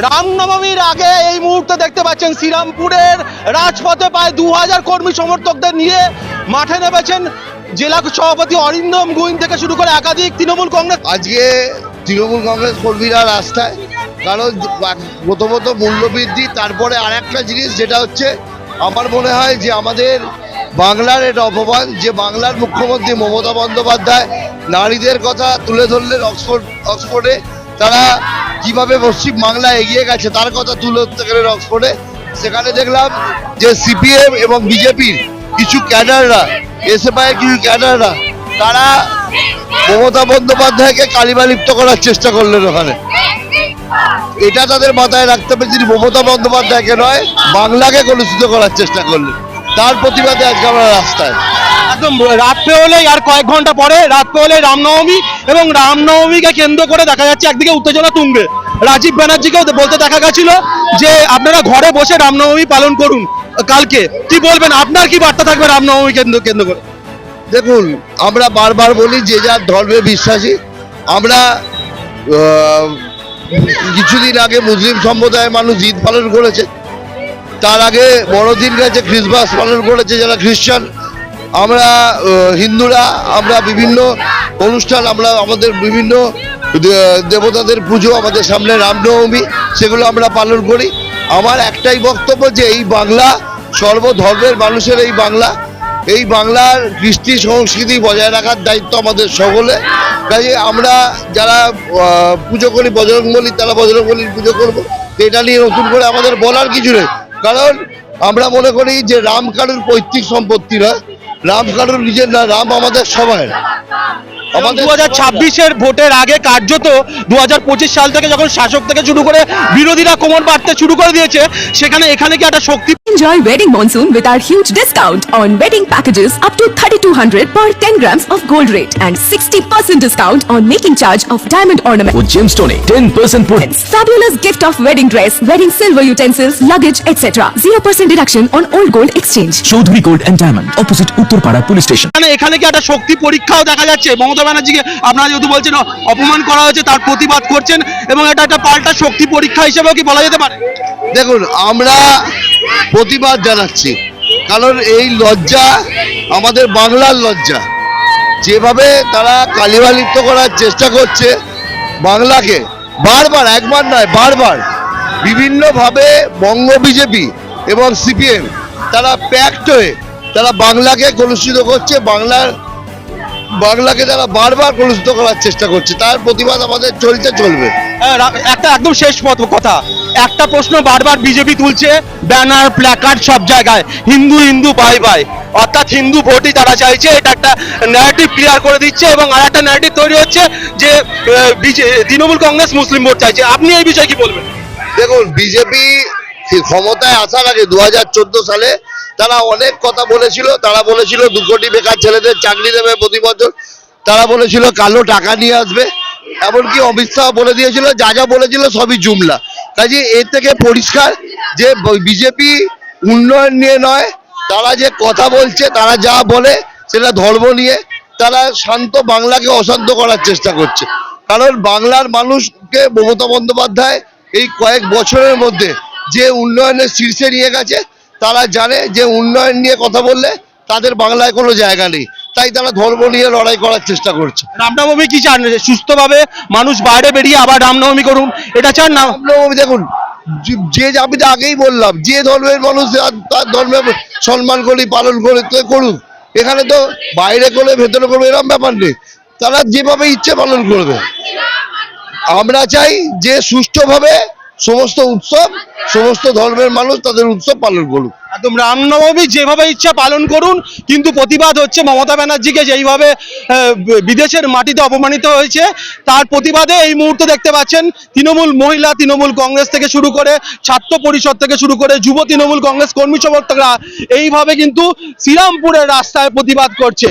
রামনবমীর আগে এই মুহূর্তে দেখতে পাচ্ছেন শ্রীরামপুরের রাজপথে প্রায় দু হাজার কর্মী সমর্থকদের নিয়ে মাঠে নেমেছেন জেলা সভাপতি অরিন্দম গুইন থেকে শুরু করে একাধিক তৃণমূল কংগ্রেস। আজকে তৃণমূল কংগ্রেস কর্মীরা রাস্তায়, কারণ প্রথমত মূল্যবৃদ্ধি, তারপরে আর একটা জিনিস যেটা হচ্ছে, আমার মনে হয় যে আমাদের বাংলার এটা অপমান, যে বাংলার মুখ্যমন্ত্রী মমতা বন্দ্যোপাধ্যায় নারীদের কথা তুলে ধরলেন অক্সফোর্ড, অক্সফোর্ডে, তারা কীভাবে পশ্চিম বাংলা এগিয়ে গেছে, তার কথা তুলে ধরতে গেলেন অক্সফোর্ডে সেখানে দেখলাম যে সিপিএম এবং বিজেপির কিছু ক্যাডাররা, এসএফআই কিছু ক্যাডাররা, তারা মমতা বন্দ্যোপাধ্যায়কে কালিমা লিপ্ত করার চেষ্টা করলেন ওখানে। এটা তাদের মাথায় রাখতে হবে যিনি মমতা বন্দ্যোপাধ্যায়কে নয়, বাংলাকে কলুষিত করার চেষ্টা করলেন। তার প্রতিবাদে আজকে আমরা রাস্তায়। একদম রাত পেহলেই আর কয়েক ঘণ্টা পরে রাত পেহলেই রামনবমী এবং রামনবমীকে কেন্দ্র করে দেখা যাচ্ছে একদিকে উত্তেজনা তুঙ্গে। রাজীব ব্যানার্জিকেও বলতে দেখা গেছিল যে আপনারা ঘরে বসে রামনবমী পালন করুন, কালকে। কি বলবেন? আপনার কি বার্তা থাকবে রামনবমী কেন্দ্র কেন্দ্র করে? দেখুন, আমরা বারবার বলি যে যার ধর্মে বিশ্বাসী, আমরা কিছুদিন আগে মুসলিম সম্প্রদায়ের মানুষ ঈদ পালন করেছে। তার আগে বড়দিন গেছে ক্রিসমাস পালন করেছে যারা খ্রিস্টান। আমরা হিন্দুরা, আমরা বিভিন্ন অনুষ্ঠান, আমরা আমাদের বিভিন্ন দেবতাদের পুজো, আমাদের সামনে রামনবমী, সেগুলো আমরা পালন করি। আমার একটাই বক্তব্য যে এই বাংলা সর্বধর্মের মানুষের এই বাংলা, এই বাংলার কৃষ্টি সংস্কৃতি বজায় রাখার দায়িত্ব আমাদের সকলে। কাজে আমরা যারা পুজো করি, বজরংবলী, তারা বজরংবলীর পুজো করব। এটা নিয়ে নতুন করে আমাদের বলার কিছু নেই। কারণ আমরা মনে করি যে রাম কারুর পৈতৃক সম্পত্তি না রাম কারুর নিজের না রাম আমাদের সবাই। দু হাজার ছাব্বিশের ভোটের আগে কার্যত দু হাজার পঁচিশ সাল থেকে যখন শাসক থেকে শুরু করে বিরোধীরা কোমর বাড়তে শুরু করে দিয়েছে সেখানে এখানে কি একটা শক্তি Enjoy wedding monsoon with our huge discount on wedding packages up to 3200 per 10 grams of gold rate and 60% discount on making charge of diamond. ও জেমস্টোনে ten percent points Fabulous gift of wedding dress, wedding silver utensils, luggage, etc. 0% deduction on old gold exchange. Chowdhury gold and diamond opposite Uttarpara police station এখানে এখানে কি একটা শক্তি পরীক্ষাও দেখা যাচ্ছে মমতা ব্যানার্জিকে আপনারা যেহেতু বলছেন, অপমান করা হয়েছে, তার প্রতিবাদ করছেন এবং এটা একটা পাল্টা শক্তি পরীক্ষা হিসেবেও কি বলা যেতে পারে? দেখুন, আমরা প্রতিবাদ জানাচ্ছি। কারণ এই লজ্জা আমাদের বাংলার লজ্জা। যেভাবে তারা কালিমা লিপ্ত করার চেষ্টা করছে বাংলাকে, বারবার, একবার নয়, বারবার। বিভিন্নভাবে বঙ্গ বিজেপি এবং সিপিএম, তারা প্যাক্ট হয়ে তারা বাংলাকে কলুষিত করছে, বাংলার বাংলাকে তারা বারবার কলুষিত করার চেষ্টা করছে তার প্রতিবাদ আমাদের চলতে চলবে। হ্যাঁ, একটা একদম শেষ পথ- কথা। একটা প্রশ্ন বারবার বিজেপি তুলছে ব্যানার প্ল্যাকার্ড সব জায়গায়। হিন্দু হিন্দু বাই বাই। অর্থাৎ হিন্দু ভোটই তারা চাইছে এটা একটা ন্যারেটিভ ক্লিয়ার করে দিচ্ছে এবং আর একটা ন্যারেটিভ তৈরি হচ্ছে যে তৃণমূল কংগ্রেস মুসলিম ভোট চাইছে। আপনি এই বিষয়ে কি বলবেন? দেখুন বিজেপি ক্ষমতায় আসার আগে দু হাজার চোদ্দ সালে তারা অনেক কথা বলেছিল, তারা বলেছিল দু কোটি বেকার ছেলেদের চাকরি দেবে প্রতি বছর। তারা বলেছিল কালো টাকা নিয়ে আসবে। এমনকি অমিত শাহ বলে দিয়েছিল, যা যা বলেছিল সবই জুমলা। কাজে এর থেকে পরিষ্কার যে বিজেপি উন্নয়ন নিয়ে নয়, তারা যে কথা বলছে, তারা যা বলে, সেটা ধর্ম নিয়ে তারা শান্ত বাংলাকে অশান্ত করার চেষ্টা করছে। কারণ বাংলার মানুষকে মমতা বন্দ্যোপাধ্যায় এই কয়েক বছরের মধ্যে যে উন্নয়নের শীর্ষে নিয়ে গেছে তারা জানে যে উন্নয়ন নিয়ে কথা বললে তাদের বাংলায় কোনো জায়গা নেই। তাই তারা ধর্ম নিয়ে লড়াই করার চেষ্টা করছে। রামনবমী কি চান? সুস্থভাবে মানুষ বাইরে বেরিয়ে আবার রামনবমী করুন। এটা চান না? রামনবমী দেখুন যে- আমি তো আগেই বললাম যে ধর্মের মানুষ তার- ধর্মের সম্মান করি পালন করে তো করুক। এখানে তো বাইরে করে ভেতরে করবে এরকম ব্যাপার নেই। তারা যেভাবে ইচ্ছে পালন করবে। আমরা চাই যে সুষ্ঠুভাবে সমস্ত উৎসব, সমস্ত ধর্মের মানুষ তাদের উৎসব পালন করুক। একদম রামনবমী যেভাবে ইচ্ছা পালন করুন, কিন্তু প্রতিবাদ হচ্ছে মমতা ব্যানার্জিকে যেইভাবে বিদেশের মাটিতে অপমানিত হয়েছে, তার প্রতিবাদে এই মুহূর্তে দেখতে পাচ্ছেন তৃণমূল মহিলা, তৃণমূল কংগ্রেস থেকে শুরু করে ছাত্র পরিষদ থেকে শুরু করে যুব তৃণমূল কংগ্রেস কর্মী সমর্থকরা এইভাবে কিন্তু শ্রীরামপুরের রাস্তায় প্রতিবাদ করছে।